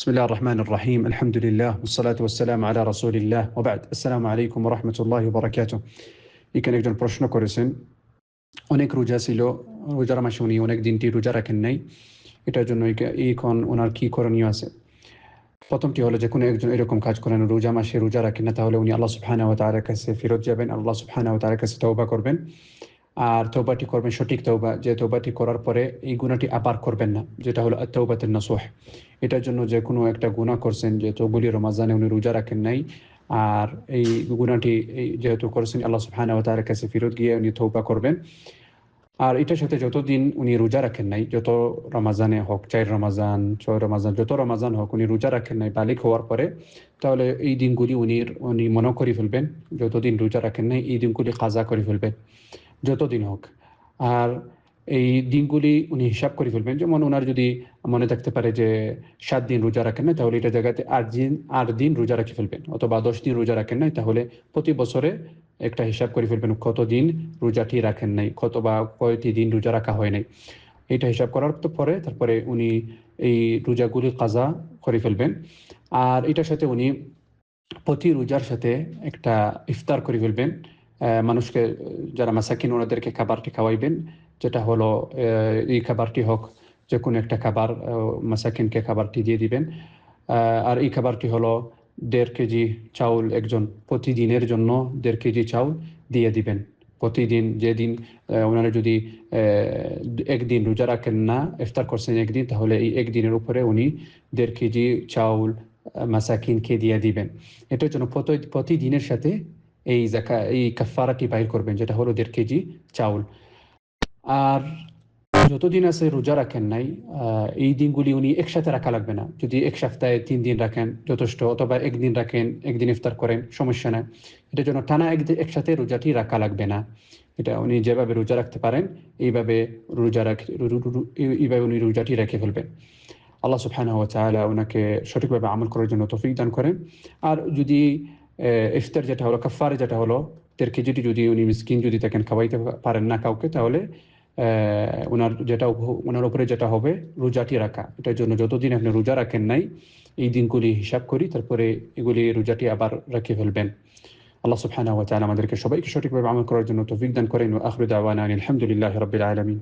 بسم الله الرحمن الرحيم الحمد لله والصلاة والسلام على رسول الله وبعد السلام عليكم ورحمة الله وبركاته এখানে একজন প্রশ্ন করেছেন অনেক রোজা ছিল রোজার মাসে উনি অনেক দিনটি রোজা রাখেন নাই এটার জন্য এই- এখন ওনার কি করণীয় আছে প্রথমটি হলো যে কোনো একজন এরকম কাজ করেন রোজা মাসে রোজা রাখেন না তাহলে উনি আল্লাহ সুবহানাহু ওয়া তাআলার কাছে ফেরত যাবেন আল্লাহ সুবহানাহু ওয়া তাআলার কাছে তওবা করবেন আর তৌবাটি করবেন, সঠিক তৌবা যে তৌবাটি করার পরে এই গুণাটি আবার করবেন না, যেটা হলো তৌবাতের নাসুহ। এটার জন্য যে কোনো একটা গুণা করছেন, যে তৌগুলি রমাজানে উনি রোজা রাখেন নাই, আর এই গুণাটি যেহেতু করেছেন, আল্লাহ সুবহানাহু ওয়া তাআলার কাছে ফেরত গিয়ে উনি তৌবা করবেন। আর এটার সাথে যতদিন উনি রোজা রাখেন নাই, যত রমাজানে হোক, চার রমাজান, ছয় রমাজান, যত রমাজান হোক উনি রোজা রাখেন নাই, বালিক হওয়ার পরে, তাহলে এই দিনগুলি উনি উনি মনে করে ফেলবেন, যতদিন রোজা রাখেন নাই, এই দিনগুলি কাজা করে ফেলবেন। যতদিন হোক। আর এই দিনগুলি উনি হিসাব করে ফেলবেন। যেমন ওনার যদি মনে থাকতে পারে যে সাত দিন রোজা রাখেন না তাহলে এটা জায়গাতে আট দিন আট দিন রোজা রাখে ফেলবেন অথবা দশ দিন রোজা রাখেন নাই, তাহলে প্রতি বছরে একটা হিসাব করে ফেলবেন কতদিন রোজাটি রাখেন নাই, কত বা কয়টি দিন রোজা রাখা হয় নাই। এটা হিসাব করার পরে তারপরে উনি এই রোজাগুলি কাজা করে ফেলবেন। আর এটার সাথে উনি প্রতি রোজার সাথে একটা ইফতার করে ফেলবেন। মানুষকে, যারা মাসাকিন, ওনাদেরকে খাবারটি খাওয়াইবেন। যেটা হলো এই খাবারটি হোক যে কোনো একটা খাবার মাসাকিনকে খাবারটি দিয়ে দিবেন। আর এই খাবারটি হলো দেড় কেজি চাউল একজন প্রতিদিনের জন্য দেড় কেজি চাউল দিয়ে দিবেন। প্রতিদিন যেদিন ওনারা যদি একদিন রোজা রাখেন না, ইফতার করছেন একদিন, তাহলে এই একদিনের উপরে উনি দেড় কেজি চাউল মাসাকিনকে দিয়ে দিবেন। এটার জন্য প্রতিদিনের সাথে এই জাকা, এই কাফারাটি বাইর করবেন, যেটা হলো দেড় কেজি চাউল। আর যতদিন আছে রোজা রাখেন নাই এই দিনগুলি উনি একসাথে রাখা লাগবে না। যদি এক সপ্তাহে তিন দিন রাখেন, যথেষ্ট, অথবা একদিন রাখেন, একদিন ইফতার করেন, সমস্যা নাই। এটার জন্য টানা একদিন একসাথে রোজাটি রাখা লাগবে না। এটা উনি যেভাবে রোজা রাখতে পারেন, এইভাবে রোজা রাখ এইভাবে উনি রোজাটি রেখে ফেলবেন। আল্লাহ তাআলা ওনাকে সঠিকভাবে আমল করার জন্য তৌফিক দান করেন। আর যদি ইফতার যেটা হলো কাফারে যেটা হলো দেড় কেজিটি যদি উনি মিসকিন যদি থাকেন, খাওয়াইতে পারেন না কাউকে, তাহলে ওনার যেটা ওনার উপরে যেটা হবে রোজাটি রাখা। এটার জন্য যতদিন আপনি রোজা রাখেন নাই, এই দিনগুলি হিসাব করি, তারপরে এগুলি রোজাটি আবার রেখে ফেলবেন। আল্লাহ সুবহানাহু ওয়া তাআলা আমাদেরকে সবাইকে সঠিকভাবে আমল করার জন্য তৌফিক দান করেন। আখিরু দাওয়ানা আনিল হামদুলিল্লাহি রাব্বিল আলামিন।